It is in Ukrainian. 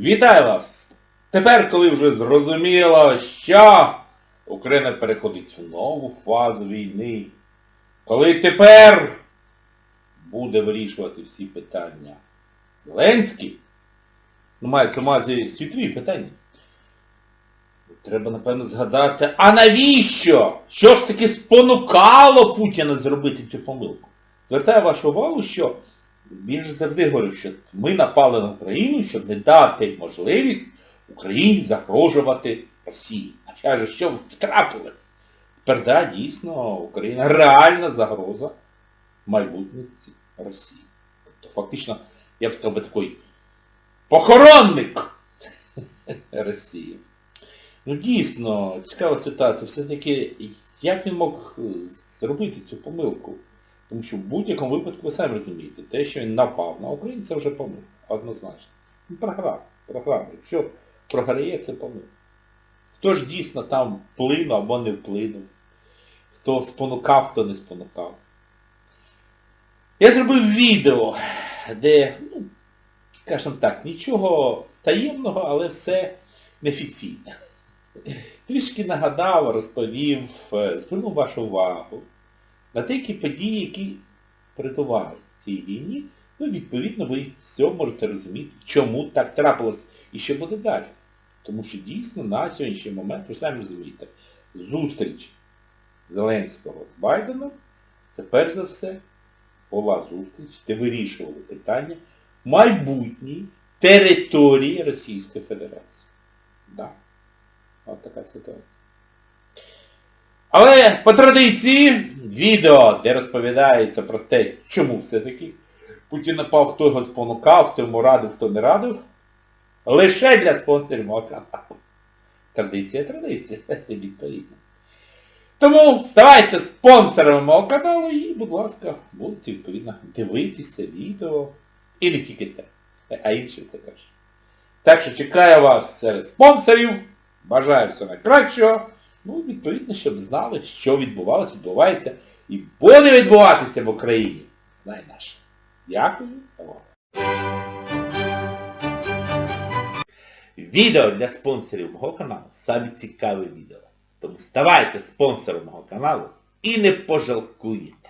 Вітаю вас! Тепер, коли вже зрозуміло, що Україна переходить в нову фазу війни, коли тепер буде вирішувати всі питання Зеленський, ну мається на увазі світові питання, треба, напевно, згадати, а навіщо? Що ж таки спонукало Путіна зробити цю помилку? Звертаю вашу увагу, що він же завжди говорив, що ми напали на Україну, щоб не дати можливість Україні загрожувати Росії. А каже, що втрапилось? Тепер, да, дійсно, Україна реальна загроза майбутності Росії. Тобто фактично, я б сказав би такий похоронник Росії. Ну дійсно, цікава ситуація. Все-таки, як він мог е, зробити цю помилку? Тому що в будь-якому випадку ви самі розумієте, те, що він напав на Україну, це вже помилка. Однозначно. Він програв. Програв. Якщо програє, це помилка. Хто ж дійсно там вплинув або не вплинув? Хто спонукав, хто не спонукав. Я зробив відео, де, ну, скажімо так, нічого таємного, але все неофіційне. Трішки нагадав, розповів, е, звернув вашу увагу на деякі події, які передувають цій війні, ну, відповідно, ви все можете розуміти, чому так трапилось і що буде далі. Тому що дійсно на сьогоднішній момент, ви самі розумієте, зустріч Зеленського з Байденом, це перш за все була зустріч, де вирішували питання майбутньої території Російської Федерації. Да. От така ситуація. Але по традиції відео, де розповідається про те, чому все-таки Путін напав, хто його спонукав, хто йому радив, хто не радив, лише для спонсорів мого каналу. Традиція традиція, відповідно. Тому ставайте спонсорами мого каналу і, будь ласка, будете відповідно дивитися відео. І не тільки це, а інші також. Так що чекаю вас серед спонсорів. Бажаю всього найкращого. Ну, відповідно, щоб знали, що відбувалося, відбувається і буде відбуватися в Україні. Знай наше. Дякую за увагу. Відео для спонсорів мого каналу саме цікаве відео. Тому ставайте спонсором мого каналу і не пожалкуєте.